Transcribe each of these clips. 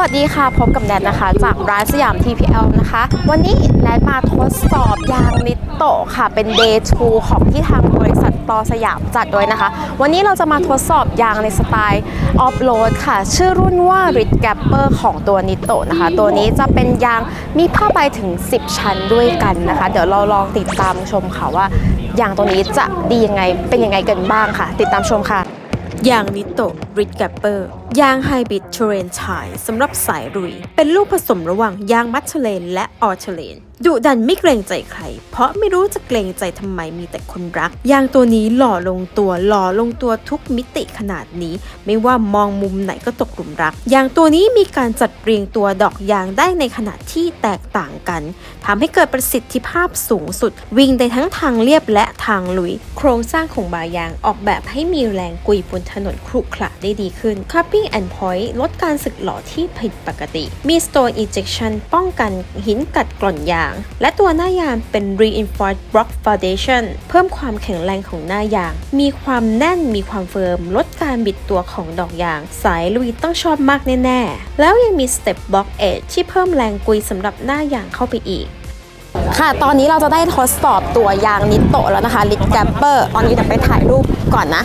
วัสดีค่ะ พบกับแนทนะคะ จากร้านสยาม TPL นะคะ วันนี้แนทมาทดสอบยางนิตโตค่ะ เป็น Day 2ของที่ทางบริษัทตอสยามจัดด้วยนะคะ วันนี้เราจะมาทดสอบยางในสไตล์ออฟโรดค่ะ ชื่อรุ่นว่า r i d g a p p e r ของตัวนิตโตนะคะ ตัวนี้จะเป็นยางมีผ้าใบถึง 10 ชั้นด้วยกันนะคะ เดี๋ยวเราลองติดตามชมค่ะว่ายางตัวนี้จะดียังไงเป็นยังไงกันบ้างค่ะ ติดตามชมค่ะ ยางนิโตริดแกปเปอร์ ยางไฮบริดเทเรนชายสำหรับสายรุย เป็นลูกผสมระหว่างยางมัทเทเลนและออเทเลนดุดันไม่เกรงใจใคร เพราะไม่รู้จะเกรงใจทำไมมีแต่คนรัก ยางตัวนี้หล่อลงตัวหล่อลงตัวทุกมิติขนาดนี้ ไม่ว่ามองมุมไหนก็ตกหลุมรัก ยางตัวนี้มีการจัดเรียงตัวดอกยางได้ในขนาดที่แตกต่างกันทำให้เกิดประสิทธิภาพสูงสุด วิ่งได้ทั้งทางเรียบและทางลุย ครงสร้างของบายางออกแบบให้มีแรงกุยบนถนนครุขระได้ดีขึ้น Cupping and Point ลดการสึกหล่อที่ผิดปกติ มี Stone Ejection ป้องกันหินกัดกร่อนยาง และตัวหน้ายางเป็น Reinforced Block Foundation เพิ่มความแข็งแรงของหน้ายาง มีความแน่นมีความเฟิร์ม ลดการบิดตัวของดอกยาง สายลุยต้องชอบมากแน่ ๆ แล้วยังมี Step Block Edge ที่เพิ่มแรงกุยสำหรับหน้ายางเข้าไปอีก ค่ะ ตอนนี้เราจะได้ทดสอบตัวยางนิตโตะแล้วนะคะ ลิดแกปเปอร์ ตอนนี้เดี๋ยวไปถ่ายรูปก่อนนะ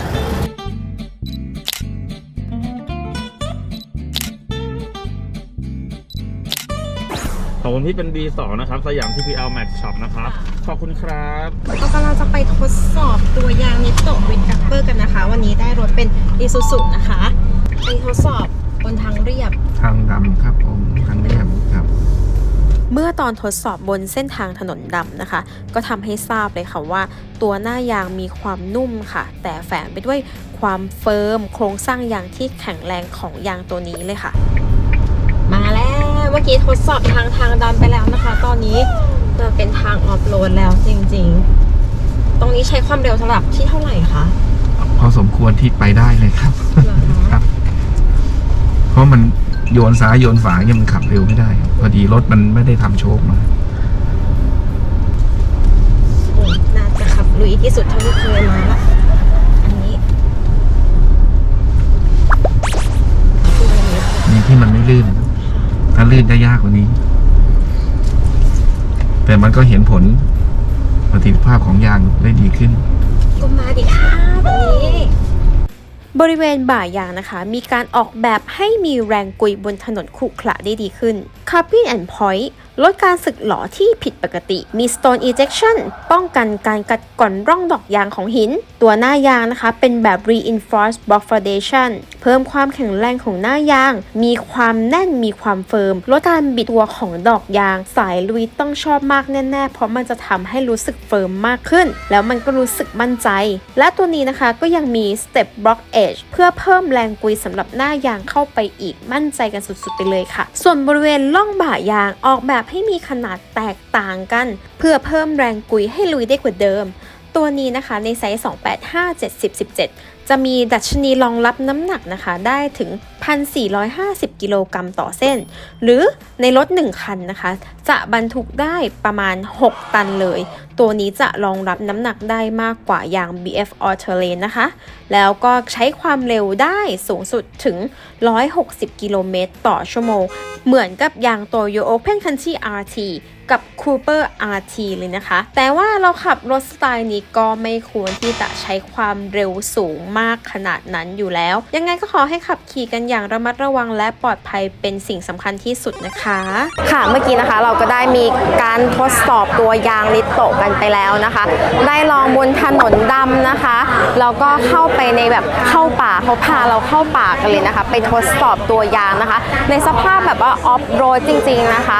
ขอบคุณที่เป็น B2 นะครับ สยาม TPL Max Shop นะครับ ขอบคุณครับเรากำลังจะไปทดสอบตัวยางนิตโตะลิดแกปเปอร์กันนะคะ วันนี้ได้รถเป็น i s u z u นะคะ ไปทดสอบบนทาง ตอนทดสอบบนเส้นทางถนนดำนะคะ ก็ทำให้ทราบเลยค่ะว่า ตัวหน้ายางมีความนุ่มค่ะ แต่แฝงไปด้วยความเฟิร์ม โครงสร้างยางที่แข็งแรงของยางตัวนี้เลยค่ะ มาแล้วเมื่อกี้ทดสอบทางทางดำไปแล้วนะคะ ตอนนี้จะเป็นทางออฟโรดแล้วจริง ๆ ตรงนี้ใช้ความเร็วสำหรับที่เท่าไหร่คะพอสมควรที่ไปได้เลยครับเหรอคะครับ เพราะมัน โยนซ้ายโยนฝาเนี่ยมันขับเร็วไม่ได้ พอดีรถมันไม่ได้ทำโชคมาโอ้น่าจะขับลุยที่สุดเท่าที่เคยมาละอันนี้คืออันนี้ค่ะมีที่มันไม่ลื่น ถ้าลื่นจะยากกว่านี้ แต่มันก็เห็นผลประสิทธิภาพของยางได้ดีขึ้นก็มาดิค่ะตรงนี้ บริเวณบ่ายางนะคะ มีการออกแบบให้มีแรงกุยบนถนนขรุขระได้ดีขึ้น Cupping and Point ลดการสึกหลอที่ผิดปกติ มี Stone Ejection ป้องกันการกัดก่อนร่องดอกยางของหิน ตัวหน้ายางนะคะ เป็นแบบ Reinforced Block Foundation เพิ่มความแข็งแรงของหน้ายาง มีความแน่นมีความเฟิร์ม ลดการบิดตัวของดอกยาง สายลุยต้องชอบมากแน่ๆ เพราะมันจะทำให้รู้สึกเฟิร์มมากขึ้น แล้วมันก็รู้สึกมั่นใจ และตัวนี้นะคะก็ยังมี Step Block Edge เพื่อเพิ่มแรงกุยสำหรับหน้ายางเข้าไปอีกมั่นใจกันสุดๆไปเลยค่ะ ส่วนบริเวณล่องบ่ายางออกแบบให้มีขนาดแตกต่างกัน เพื่อเพิ่มแรงกุยให้ลุยได้กว่าเดิม ตัวนี้นะคะในไซส์ 285 70 17 จะมีดัชนีรองรับน้ำหนักนะคะ ได้ถึง 1,450 กิโลกรัมต่อเส้น หรือในรถ 1 คันนะคะ จะบรรทุกได้ประมาณ 6 ตันเลย ตัวนี้จะรองรับน้ำหนักได้มากกว่ายาง BF All Terrain นะคะ แล้วก็ใช้ความเร็วได้สูงสุดถึง 160 กิโลเมตรต่อชั่วโมง เหมือนกับยางตัว Yo Open Country RT กับ Cooper RT เลยนะคะ แต่ว่าเราขับรถสไตล์นี้ก็ไม่ควรที่จะใช้ความเร็วสูงมากขนาดนั้นอยู่แล้ว ยังไงก็ขอให้ขับขี่กันอย่างระมัดระวังและปลอดภัยเป็นสิ่งสำคัญที่สุดนะคะ ค่ะเมื่อกี้นะคะเราก็ได้มีการทดสอบตัวยางนิตโตกันไปแล้วนะคะ ได้ลองบนถนนดำนะคะแล้วก็เข้าไปในแบบเข้าป่าเขาพาเราเข้าป่ากันเลยนะคะ ไปทดสอบตัวยางนะคะ ในสภาพแบบว่าออฟโรดจริง ๆนะคะ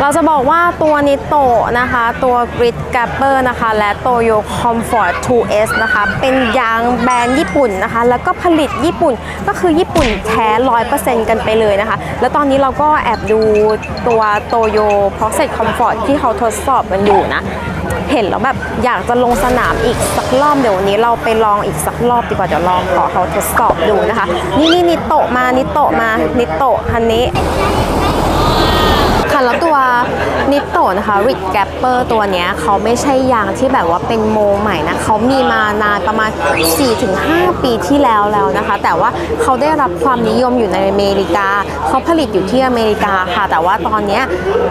เราจะบอกว่าตัวนิโตะนะคะ ตัว Grid Gapper นะคะ และ Toyo Comfort 2S นะคะ เป็นยางแบรนด์ญี่ปุ่นนะคะ แล้วก็ผลิตญี่ปุ่นก็คือญี่ปุ่นแท้100%กันไปเลยนะคะ แล้วตอนนี้เราก็แอบดูตัว Toyo Process Comfort ที่เขาทดสอบกันอยู่นะ เห็นแล้วแบบอยากจะลงสนามอีกสักรอบเดี๋ยววันนี้เราไปลองอีกสักรอบดีกว่าเดี๋ยวลองขอเขาทดสอบดูนะคะ นี่นี่นิโตะมานิโตะมานิโตะคันนี้ ค่ะแล้วตัวนิตโตนะคะริดแกปเปอร์ตัวเนี้ยเขาไม่ใช่ยางที่แบบว่าเป็นโมใหม่นะเขามีมานานประมาณ 4-5 ปีที่แล้วแล้วนะคะ แต่ว่าเขาได้รับความนิยมอยู่ในอเมริกาเขาผลิตอยู่ที่อเมริกาค่ะ แต่ว่าตอนเนี้ย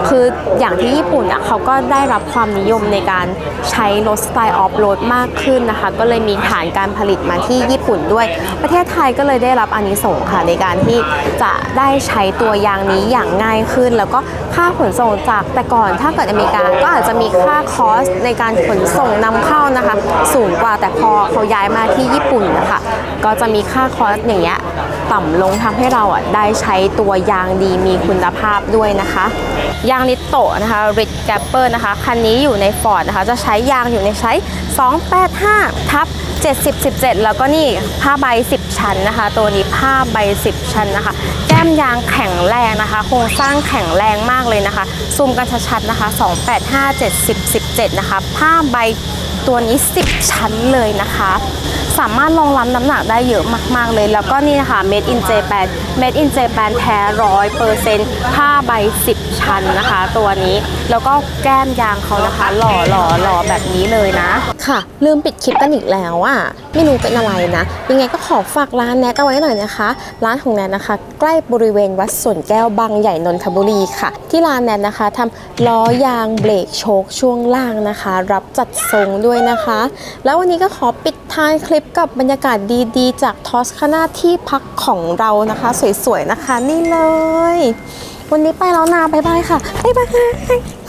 คืออย่างที่ญี่ปุ่นอะเขาก็ได้รับความนิยมในการใช้รถสไตล์ออฟโรดมากขึ้นนะคะ ก็เลยมีฐานการผลิตมาที่ญี่ปุ่นด้วย ประเทศไทยก็เลยได้รับอานิสงส์ค่ะในการที่จะได้ใช้ตัวยางนี้อย่างง่ายขึ้นแล้วก็ค่าขนส่งจากแต่ก่อนถ้าเกิดอเมริกาก็อาจจะมีค่าคอสในการขนส่งนำเข้านะคะ สูงกว่าแต่พอเขาย้ายมาที่ญี่ปุ่นนะคะก็จะมีค่าคอสอย่างเงี้ยต่ำลงทำให้เราอะได้ใช้ตัวยางดีมีคุณภาพด้วยนะคะยางนิตโตนะคะริดแกปเปอร์นะคะคันนี้อยู่ในฟอร์ดนะคะจะใช้ยางอยู่ในใช้ 285 ทับ70 17 แล้วก็นี่ผ้าใบ 10 ชั้นนะคะ ตัวนี้ผ้าใบ 10 ชั้นนะคะ มยางแข็งแรงนะคะ โครงสร้างแข็งแรงมากเลยนะคะ ซูมกันชัดๆนะคะ 285 70 17 นะคะ ผ้าใบตัวนี้ 10 ชั้นเลยนะคะ สามารถรองรับน้ำหนักได้เยอะมาก ๆ เลย แล้วก็นี่นะคะ Made in Japan Made in Japan แท้ร้อยเปอร์เซ็นต์ผ้าใบ 10 ชั้นนะคะ ตัวนี้ แล้วก็แก้มยางเขานะคะ หล่อหล่อหล่อแบบนี้เลยนะค่ะ ลืมปิดคลิปกันอีกแล้วอะไม่รู้เป็นอะไรนะ ยังไงก็ขอฝากร้านแนทเอาไว้หน่อยนะคะ ร้านของแนทนะคะ ใกล้บริเวณวัดสวนแก้วบางใหญ่นนทบุรีค่ะ ที่ร้านแนทนะคะทำล้อยางเบรกโชคช่วงล่างนะคะ รับจัดทรงด้วยนะคะ แล้ววันนี้ก็ขอปิดท้ายคลิปกับบรรยากาศดีๆ จากทอสคานาที่พักของเรานะคะ สวยๆนะคะ นี่เลย วันนี้ไปแล้วนะบ๊ายบายค่ะบ๊ายบาย